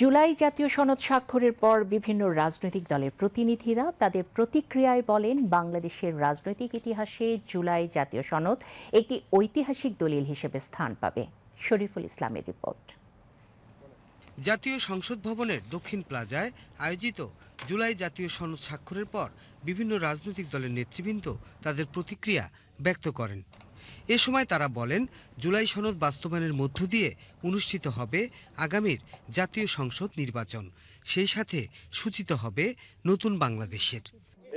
জুলাই জাতীয় সনদ স্বাক্ষরের পর বিভিন্ন রাজনৈতিক দলের প্রতিনিধিরা তাদের প্রতিক্রিয়ায় বলেন, বাংলাদেশের রাজনৈতিক ইতিহাসে জুলাই জাতীয় সনদ একটি ঐতিহাসিক দলিল হিসেবে স্থান পাবে। শরীফুল ইসলামের রিপোর্ট। জাতীয় সংসদ ভবনের দক্ষিণ প্লাজায় আয়োজিত জুলাই জাতীয় সনদ স্বাক্ষরের পর বিভিন্ন রাজনৈতিক দলের নেতৃবৃন্দ তাদের প্রতিক্রিয়া ব্যক্ত করেন। এ সময় তারা বলেন, জুলাই সনদ বাস্তবায়নের মধ্য দিয়ে অনুষ্ঠিত হবে আগামীর জাতীয় সংসদ নির্বাচন। সেই সাথে সূচিত হবে নতুন বাংলাদেশের।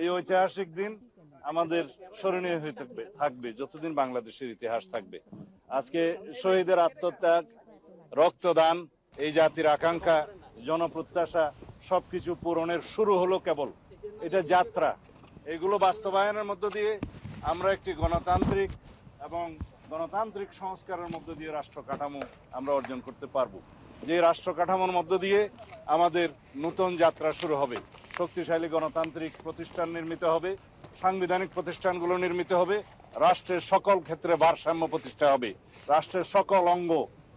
এই ঐতিহাসিক দিন আমাদের স্মরণীয় হয়ে থাকবে থাকবে, যতদিন বাংলাদেশের ইতিহাস থাকবে। আজকে শহীদের আত্মত্যাগ, রক্তদান, এই জাতির আকাঙ্ক্ষা, জনপ্রত্যাশা, সবকিছু পূরণের শুরু হলো কেবল। এটা যাত্রা। এগুলো বাস্তবায়নের মধ্য দিয়ে আমরা একটি গণতান্ত্রিক এবং গণতান্ত্রিক সংস্কারের মধ্য দিয়ে রাষ্ট্র কাঠামো আমরা অর্জন করতে পারব। যে রাষ্ট্র কাঠামোর মধ্য দিয়ে আমাদের নতুন যাত্রা শুরু হবে, শক্তিশালী গণতান্ত্রিক প্রতিষ্ঠান নির্মিত হবে, সাংবিধানিক প্রতিষ্ঠানগুলো নির্মিত হবে, রাষ্ট্রের সকল ক্ষেত্রে ভারসাম্য প্রতিষ্ঠা হবে, রাষ্ট্রের সকল অঙ্গ,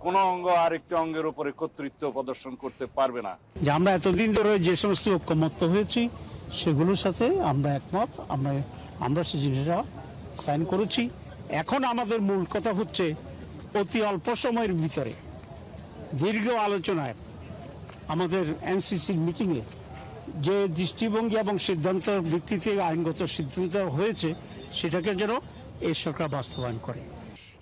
কোনো অঙ্গ আরেকটি অঙ্গের উপরে কর্তৃত্ব প্রদর্শন করতে পারবে না। যে আমরা এতদিন ধরে যে সমস্ত ঐক্যমত্য হয়েছি, সেগুলোর সাথে আমরা একমত, আমরা আমরা সেই জিনিসটা সাইন করেছি। এখন আমাদের মূল কথা হচ্ছে অতি অল্প সময়ের ভিতরে, দীর্ঘ আলোচনায় আমাদের এনসিসির মিটিংয়ে যে দৃষ্টিভঙ্গি এবং সিদ্ধান্তের ভিত্তিতে আইনগত সিদ্ধান্ত হয়েছে, সেটাকে যেন এই সরকার বাস্তবায়ন করে।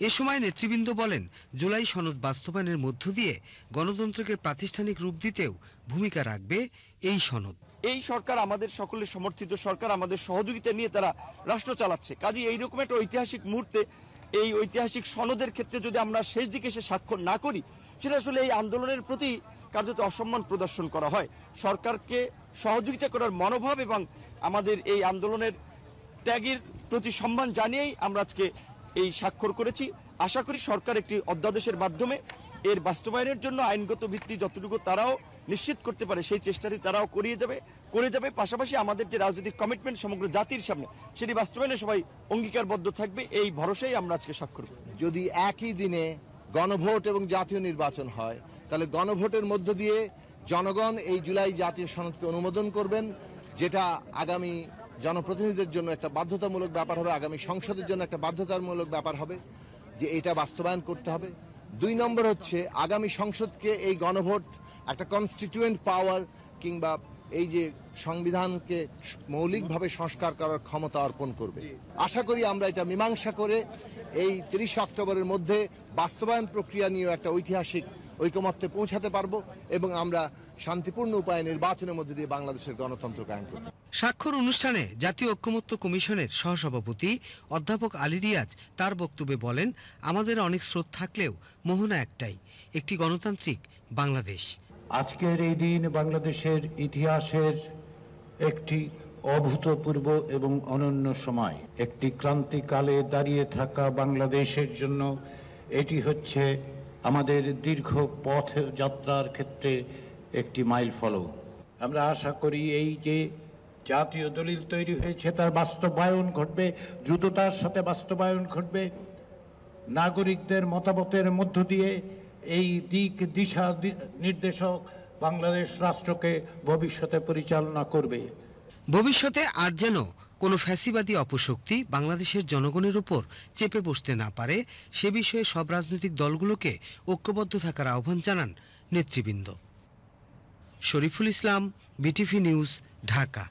এ সময় নেতৃবৃন্দ বলেন, জুলাই সনদ বাস্তবায়নের মধ্য দিয়ে গণতন্ত্রকে প্রাতিষ্ঠানিক রূপ দিতেও ভূমিকা রাখবে এই সনদ। এই সরকার আমাদের সকলের সমর্থিত সরকার, আমাদের সহযোগিতা নিয়ে তারা রাষ্ট্র চালাচ্ছে। কাজে এইরকম একটা ঐতিহাসিক মুহূর্তে, এই ঐতিহাসিক সনদের ক্ষেত্রে যদি আমরা শেষ দিকে এসে স্বাক্ষর না করি, সেটা আসলে এই আন্দোলনের প্রতি কার্যত অসম্মান প্রদর্শন করা হয়। সরকারকে সহযোগিতা করার মনোভাব এবং আমাদের এই আন্দোলনের ত্যাগের প্রতি সম্মান জানিয়েই আমরা আজকে এই স্বাক্ষর করেছি। আশা করি সরকার একটি অধ্যাদেশের মাধ্যমে এর বাস্তবায়নের জন্য আইনগত ভিত্তি যতটুকু তারাও নিশ্চিত করতে পারে, সেই চেষ্টাটি তারাও করিয়ে যাবে, করে যাবে। পাশাপাশি আমাদের যে রাজনৈতিক কমিটমেন্ট সমগ্র জাতির সামনে, সেটি বাস্তবায়নে সবাই অঙ্গীকারবদ্ধ থাকবে, এই ভরসায় আমরা আজকে স্বাক্ষর করি যদি একই দিনে গণভোট এবং জাতীয় নির্বাচন হয়, তাহলে গণভোটের মধ্য দিয়ে জনগণ এই জুলাই জাতীয় সনদকে অনুমোদন করবেন, যেটা আগামী জনপ্রতিনিধিদের জন্য একটা বাধ্যতামূলক ব্যাপার হবে, আগামী সংসদের জন্য একটা বাধ্যতামূলক ব্যাপার হবে যে এটা বাস্তবায়ন করতে হবে। দুই নম্বর হচ্ছে, আগামী সংসদকে এই গণভোট, একটা কনস্টিটিউয়েন্ট পাওয়ার কিংবা এই যে সংবিধানকে মৌলিকভাবে সংস্কার করার ক্ষমতা অর্পণ করবে। আশা করি আমরা এটা মীমাংসা করে এই তিরিশে অক্টোবরের মধ্যে বাস্তবায়ন প্রক্রিয়া নিয়ে একটা ঐতিহাসিক ঐকমত্যে পৌঁছাতে পারব এবং আমরা শান্তিপূর্ণ উপায়ে নির্বাচনের মধ্যে দিয়ে বাংলাদেশের গণতন্ত্র কায়েম করতে স্বাক্ষর অনুষ্ঠানে জাতীয় ঐক্যমত্য কমিশনের সহসভাপতি অধ্যাপক আলী রিয়াজ তার বক্তব্যে বলেন আমাদের অনেক স্রোত থাকলেও মোহনা একটাই একটি গণতান্ত্রিক বাংলাদেশ। আজকের এই দিন বাংলাদেশের ইতিহাসের একটি অভূতপূর্ব এবং অনন্য সময়। একটি ক্রান্তিকালে দাঁড়িয়ে থাকা বাংলাদেশের জন্য এটি হচ্ছে আমাদের দীর্ঘ পথ যাত্রার ক্ষেত্রে একটি মাইল ফলক আমরা আশা করি এই যে জাতীয় দলিল তৈরি হয়েছে, তার বাস্তবায়ন ঘটবে, দ্রুততার সাথে বাস্তবায়ন ঘটবে। নাগরিকদের মতামতের মধ্য দিয়ে এই দিক দিশা নির্দেশক বাংলাদেশ রাষ্ট্রকে ভবিষ্যতে পরিচালনা করবে। ভবিষ্যতে আর যেন কোনো ফ্যাসিবাদী অপশক্তি বাংলাদেশের জনগণের উপর চেপে বসতে না পারে, সে বিষয়ে সব রাজনৈতিক দলগুলোকে ঐক্যবদ্ধ থাকার আহ্বান জানান নেতৃবৃন্দ। Shariful Islam, BTV news, Dhaka.